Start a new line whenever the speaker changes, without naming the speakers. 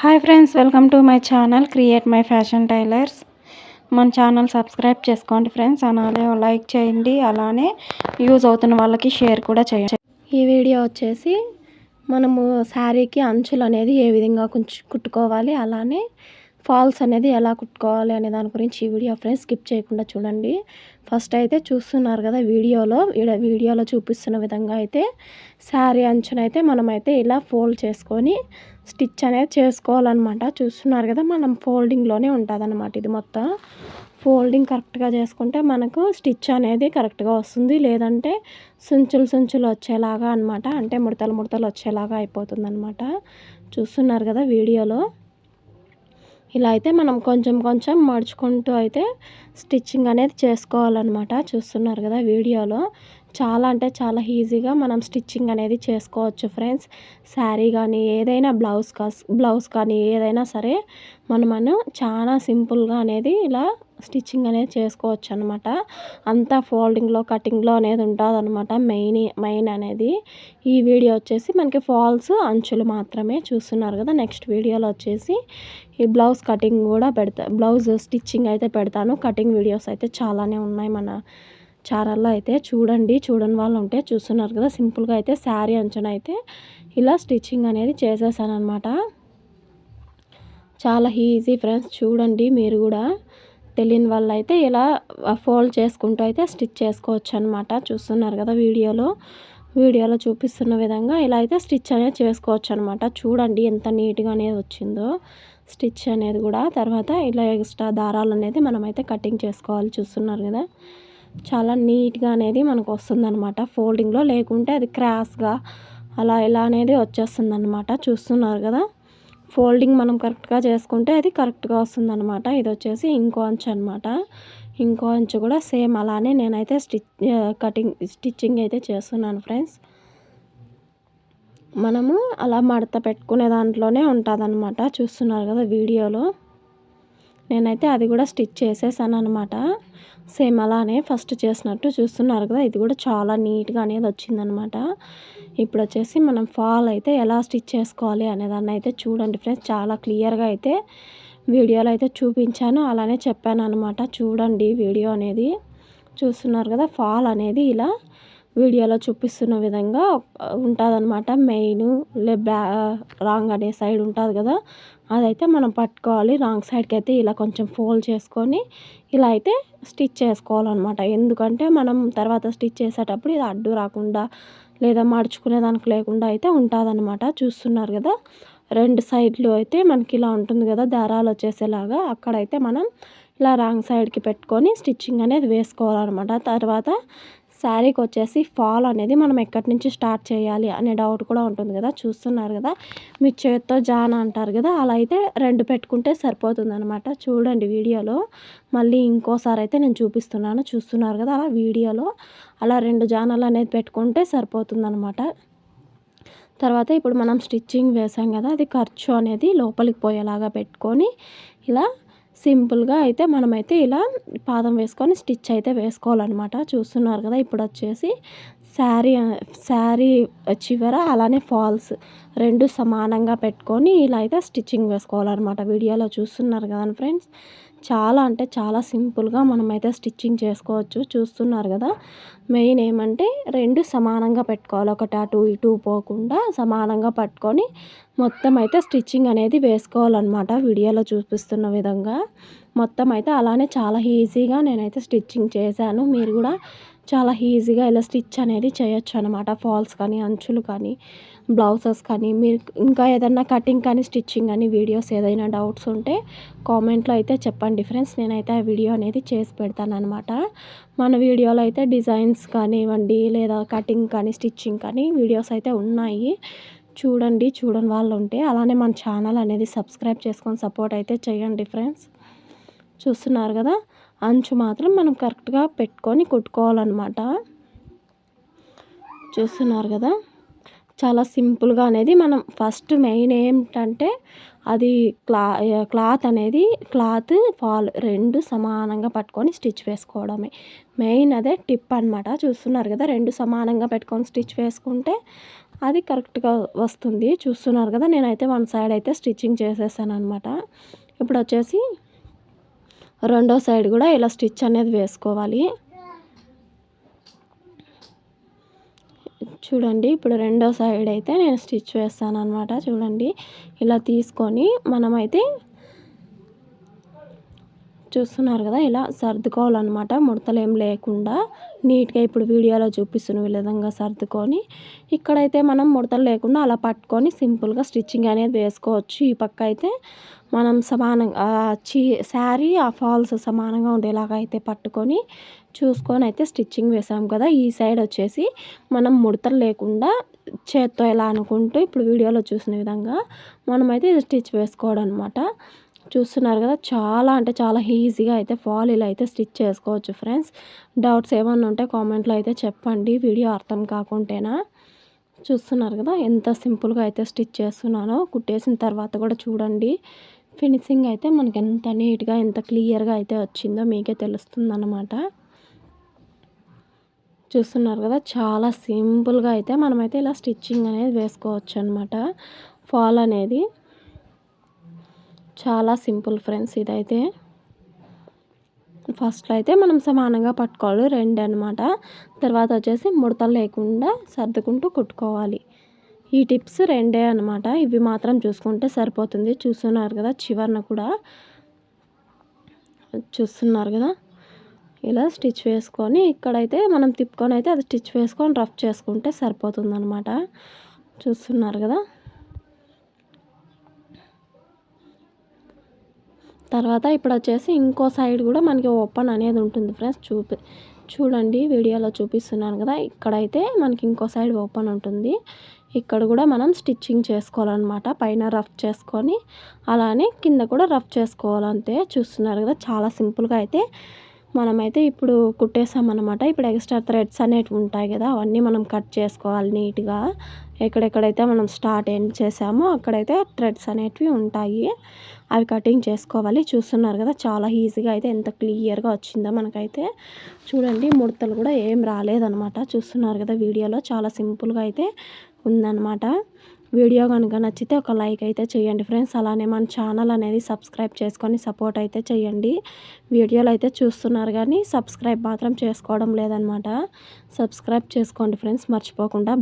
Hi friends welcome to my channel create my fashion tailors మన channel subscribe చేసుకోండి friends అలానే like చేయండి అలానే యూజ్ అవుతున్న వాళ్ళకి షేర్ కూడా చేయండి. ఈ వీడియో వచ్చేసి మనము శారీకి అంచులు అనేది ఏ విధంగా కుట్టుకోవాలి అలానే ఫాల్స్ అనేది ఎలా కుట్టుకోవాలి అనే దాని గురించి ఈ వీడియో ఫ్రెండ్స్ స్కిప్ చేయకుండా చూడండి. ఫస్ట్ అయితే చూస్తున్నారు కదా వీడియోలో వీడియోలో చూపిస్తున్న విధంగా అయితే శారీ అంచునైతే మనమైతే ఇలా ఫోల్డ్ చేసుకొని స్టిచ్ అనేది చేసుకోవాలన్నమాట. చూస్తున్నారు కదా మనం ఫోల్డింగ్లోనే ఉంటుందన్నమాట ఇది మొత్తం. ఫోల్డింగ్ కరెక్ట్గా చేసుకుంటే మనకు స్టిచ్ అనేది కరెక్ట్గా వస్తుంది. లేదంటే సుంచులు సుంచులు వచ్చేలాగా అనమాట అంటే ముడతలు ముడతలు వచ్చేలాగా అయిపోతుంది చూస్తున్నారు కదా వీడియోలో. ఇలా అయితే మనం కొంచెం కొంచెం మడుచుకుంటూ అయితే స్టిచ్చింగ్ అనేది చేసుకోవాలన్నమాట. చూస్తున్నారు కదా వీడియోలో. చాలా అంటే చాలా ఈజీగా మనం స్టిచ్చింగ్ అనేది చేసుకోవచ్చు ఫ్రెండ్స్. శారీ కానీ ఏదైనా బ్లౌజ్ కాస్ బ్లౌజ్ కానీ ఏదైనా సరే మనం చాలా సింపుల్గా అనేది ఇలా స్టిచ్చింగ్ అనేది చేసుకోవచ్చు అనమాట అంతా ఫోల్డింగ్లో కటింగ్లో అనేది ఉంటుంది అనమాట మెయిన్ మెయిన్ అనేది. ఈ వీడియో వచ్చేసి మనకి ఫాల్స్ అంచులు మాత్రమే చూస్తున్నారు కదా. నెక్స్ట్ వీడియోలో వచ్చేసి ఈ బ్లౌజ్ కటింగ్ కూడా పెడతా బ్లౌజ్ స్టిచ్చింగ్ అయితే పెడతాను. కటింగ్ వీడియోస్ అయితే చాలానే ఉన్నాయి మన ఛానల్లో అయితే చూడండి చూడని వాళ్ళు ఉంటే చూస్తున్నారు కదా. సింపుల్గా అయితే శారీ అంచన అయితే ఇలా స్టిచ్చింగ్ అనేది చేసేసాను అనమాట చాలా ఈజీ ఫ్రెండ్స్ చూడండి మీరు కూడా. తెలియని వాళ్ళు అయితే ఇలా ఫోల్డ్ చేసుకుంటూ అయితే స్టిచ్ చేసుకోవచ్చు అనమాట చూస్తున్నారు కదా వీడియోలో. వీడియోలో చూపిస్తున్న విధంగా ఇలా అయితే స్టిచ్ అనేది చేసుకోవచ్చు అనమాట చూడండి ఎంత నీట్గా అనేది వచ్చిందో స్టిచ్ అనేది కూడా. తర్వాత ఇలా ఎక్స్ట్రా దారాలు అనేది మనమైతే కటింగ్ చేసుకోవాలి చూస్తున్నారు కదా. చాలా నీట్గా అనేది మనకు వస్తుందన్నమాట ఫోల్డింగ్లో లేకుంటే అది క్రాస్గా అలా ఇలా అనేది వచ్చేస్తుంది అనమాట చూస్తున్నారు కదా? ఫోల్డింగ్ మనం కరెక్ట్గా చేసుకుంటే అది కరెక్ట్గా వస్తుందన్నమాట. ఇది వచ్చేసి ఇంకో అంచు అనమాట ఇంకో అంచు కూడా సేమ్ అలానే నేనైతే స్టిచ్ కటింగ్ స్టిచ్చింగ్ అయితే చేస్తున్నాను ఫ్రెండ్స్. మనము అలా మడత పెట్టుకునే దాంట్లోనే ఉంటుందన్నమాట. చూస్తున్నారు కదా వీడియోలో. నేనైతే అది కూడా స్టిచ్ చేసేసాను అనమాట సేమ్ అలానే ఫస్ట్ చేసినట్టు చూస్తున్నారు కదా ఇది కూడా చాలా నీట్గా అనేది వచ్చిందనమాట ఇప్పుడు వచ్చేసి మనం ఫాల్ అయితే ఎలా స్టిచ్ చేసుకోవాలి అనేదాన్ని అయితే చూడండి ఫ్రెండ్స్. చాలా క్లియర్గా అయితే వీడియోలో అయితే చూపించాను అలానే చెప్పాను అనమాట చూడండి వీడియో అనేది. చూస్తున్నారు కదా ఫాల్ అనేది ఇలా వీడియోలో చూపిస్తున్న విధంగా ఉంటుందన్నమాట. మెయిన్ లే బ్యా రాంగ్ అనే సైడ్ ఉంటుంది కదా అదైతే మనం పట్టుకోవాలి. రాంగ్ సైడ్కి అయితే ఇలా కొంచెం ఫోల్డ్ చేసుకొని ఇలా అయితే స్టిచ్ చేసుకోవాలన్నమాట. ఎందుకంటే మనం తర్వాత స్టిచ్ చేసేటప్పుడు ఇది అడ్డు రాకుండా లేదా మడుచుకునే దానికి లేకుండా అయితే ఉంటుందన్నమాట. చూస్తున్నారు కదా రెండు సైడ్లు అయితే మనకి ఇలా ఉంటుంది కదా దారాలు వచ్చేసేలాగా. అక్కడైతే మనం ఇలా రాంగ్ సైడ్కి పెట్టుకొని స్టిచ్చింగ్ అనేది వేసుకోవాలన్నమాట. తర్వాత శారీకి వచ్చేసి ఫాల్ అనేది మనం ఎక్కడి నుంచి స్టార్ట్ చేయాలి అనే డౌట్ కూడా ఉంటుంది కదా. చూస్తున్నారు కదా. మీ చేత్తో జాన అంటారు కదా. అలా అయితే రెండు పెట్టుకుంటే సరిపోతుంది అనమాట చూడండి వీడియోలో. మళ్ళీ ఇంకోసారి అయితే నేను చూపిస్తున్నాను. చూస్తున్నారు కదా అలా వీడియోలో. అలా రెండు జానాలు అనేది పెట్టుకుంటే సరిపోతుంది అనమాట తర్వాత ఇప్పుడు మనం స్టిచ్చింగ్ వేసాం కదా. అది ఖర్చు అనేది లోపలికి పోయేలాగా పెట్టుకొని ఇలా సింపుల్గా అయితే మనమైతే ఇలా పాదం వేసుకొని స్టిచ్ అయితే వేసుకోవాలన్నమాట. చూస్తున్నారు కదా ఇప్పుడు వచ్చేసి శారీ శారీ చివర అలానే ఫాల్స్ రెండు సమానంగా పెట్టుకొని ఇలా అయితే స్టిచ్చింగ్ వేసుకోవాలన్నమాట. వీడియోలో చూస్తున్నారు కదా ఫ్రెండ్స్. చాలా అంటే చాలా సింపుల్గా మనమైతే స్టిచ్చింగ్ చేసుకోవచ్చు. చూస్తున్నారు కదా. మెయిన్ ఏమంటే రెండు సమానంగా పెట్టుకోవాలి. ఒకటి అటు ఇటు పోకుండా సమానంగా పట్టుకొని మొత్తం అయితే స్టిచ్చింగ్ అనేది వేసుకోవాలన్నమాట. వీడియోలో చూపిస్తున్న విధంగా. మొత్తం అయితే అలానే చాలా ఈజీగా నేనైతే స్టిచ్చింగ్ చేశాను. మీరు కూడా చాలా ఈజీగా ఇలా స్టిచ్ అనేది చేయొచ్చు అనమాట ఫాల్స్ కానీ అంచులు కానీ బ్లౌజెస్ కానీ. మీరు ఇంకా ఏదైనా కటింగ్ కానీ స్టిచ్చింగ్ కానీ వీడియోస్ ఏదైనా డౌట్స్ ఉంటే కామెంట్లో అయితే చెప్పండి ఫ్రెండ్స్. నేనైతే ఆ వీడియో అనేది చేసి పెడతాను అనమాట మన వీడియోలో అయితే డిజైన్స్ కానివ్వండి లేదా కటింగ్ కానీ స్టిచ్చింగ్ కానీ వీడియోస్ అయితే ఉన్నాయి. చూడండి చూడని వాళ్ళు ఉంటే అలానే మన ఛానల్ అనేది సబ్స్క్రైబ్ చేసుకొని సపోర్ట్ అయితే చేయండి ఫ్రెండ్స్. చూస్తున్నారు కదా? అంచు మాత్రం మనం కరెక్ట్గా పెట్టుకొని కుట్టుకోవాలన్నమాట. చూస్తున్నారు కదా? చాలా సింపుల్గా అనేది మనం ఫస్ట్ మెయిన్ ఏంటంటే అది క్లా క్లాత్ అనేది క్లాత్ ఫాల్ రెండు సమానంగా పట్టుకొని స్టిచ్ వేసుకోవడమే. మెయిన్ అదే టిప్ అనమాట చూస్తున్నారు కదా? రెండు సమానంగా పెట్టుకొని స్టిచ్ వేసుకుంటే అది కరెక్ట్గా వస్తుంది. చూస్తున్నారు కదా నేనైతే వన్ సైడ్ అయితే స్టిచ్చింగ్ చేసేసాను అనమాట ఇప్పుడు వచ్చేసి రెండో సైడ్ కూడా ఇలా స్టిచ్ అనేది వేసుకోవాలి. చూడండి ఇప్పుడు రెండో సైడ్ అయితే నేను స్టిచ్ వేస్తాను అనమాట చూడండి ఇలా తీసుకొని మనమైతే చూస్తున్నారు కదా ఇలా సర్దుకోవాలన్నమాట. ముడతలు ఏం లేకుండా నీట్గా ఇప్పుడు వీడియోలో చూపిస్తున్న విధంగా సర్దుకొని ఇక్కడైతే మనం ముడతలు లేకుండా అలా పట్టుకొని సింపుల్గా స్టిచ్చింగ్ అనేది వేసుకోవచ్చు. ఈ పక్క అయితే మనం సమానంగా చీ శారీ ఆ ఫాల్స్ సమానంగా ఉండేలాగా అయితే పట్టుకొని చూసుకొని అయితే స్టిచ్చింగ్ వేసాం కదా. ఈ సైడ్ వచ్చేసి మనం ముడతలు లేకుండా చేత్తో ఎలా అనుకుంటూ ఇప్పుడు వీడియోలో చూసిన విధంగా మనమైతే స్టిచ్ వేసుకోవడం అనమాట చూస్తున్నారు కదా చాలా అంటే చాలా ఈజీగా అయితే ఫాల్ ఇలా అయితే స్టిచ్ చేసుకోవచ్చు ఫ్రెండ్స్. డౌట్స్ ఏమన్నా ఉంటే కామెంట్లో అయితే చెప్పండి వీడియో అర్థం కాకుంటేనా. చూస్తున్నారు కదా ఎంత సింపుల్గా అయితే స్టిచ్ చేస్తున్నానో. కుట్టేసిన తర్వాత కూడా చూడండి. ఫినిషింగ్ అయితే మనకి ఎంత నీట్గా ఎంత క్లియర్గా అయితే వచ్చిందో మీకే తెలుస్తుంది అన్నమాట చూస్తున్నారు కదా చాలా సింపుల్గా అయితే మనమైతే ఇలా స్టిచ్చింగ్ అనేది వేసుకోవచ్చు అనమాట ఫాల్ అనేది చాలా సింపుల్ ఫ్రెండ్స్ ఇదైతే. ఫస్ట్లో అయితే మనం సమానంగా పట్టుకోవాలి రెండు అనమాట తర్వాత వచ్చేసి ముడతలు లేకుండా సర్దుకుంటూ కుట్టుకోవాలి. ఈ టిప్స్ రెండే అనమాట ఇవి మాత్రం చూసుకుంటే సరిపోతుంది. చూస్తున్నారు కదా చివరిన కూడా. చూస్తున్నారు కదా? ఇలా స్టిచ్ వేసుకొని ఇక్కడైతే మనం తిప్పుకొని అయితే అది స్టిచ్ వేసుకొని రఫ్ చేసుకుంటే సరిపోతుంది అనమాట చూస్తున్నారు కదా? తర్వాత ఇప్పుడు వచ్చేసి ఇంకో సైడ్ కూడా మనకి ఓపెన్ అనేది ఉంటుంది ఫ్రెండ్స్ చూపి చూడండి వీడియోలో చూపిస్తున్నాను కదా ఇక్కడైతే మనకి ఇంకో సైడ్ ఓపెన్ ఉంటుంది. ఇక్కడ కూడా మనం స్టిచ్చింగ్ చేసుకోవాలన్నమాట పైన రఫ్ చేసుకొని అలానే కింద కూడా రఫ్ చేసుకోవాలంతే. చూస్తున్నారు కదా చాలా సింపుల్గా అయితే మనమైతే ఇప్పుడు కుట్టేసామన్నమాట. ఇప్పుడు ఎక్స్ట్రా థ్రెడ్స్ అనేవి ఉంటాయి కదా అవన్నీ మనం కట్ చేసుకోవాలి నీట్గా. ఎక్కడెక్కడైతే మనం స్టార్ట్ ఎండ్ చేసామో అక్కడైతే థ్రెడ్స్ అనేటివి ఉంటాయి. అవి కటింగ్ చేసుకోవాలి. చూస్తున్నారు కదా చాలా ఈజీగా అయితే ఎంత క్లియర్గా వచ్చిందో మనకైతే. చూడండి ముడతలు కూడా ఏం రాలేదనమాట చూస్తున్నారు కదా వీడియోలో చాలా సింపుల్గా అయితే ఉందన్నమాట. వీడియో కనుక నచ్చితే ఒక లైక్ అయితే చేయండి ఫ్రెండ్స్. అలానే మన ఛానల్ అనేది సబ్స్క్రైబ్ చేసుకొని సపోర్ట్ అయితే చేయండి. వీడియోలు అయితే చూస్తున్నారు కానీ సబ్స్క్రైబ్ మాత్రం చేసుకోవడం లేదనమాట సబ్స్క్రైబ్ చేసుకోండి ఫ్రెండ్స్. మర్చిపోకుండా.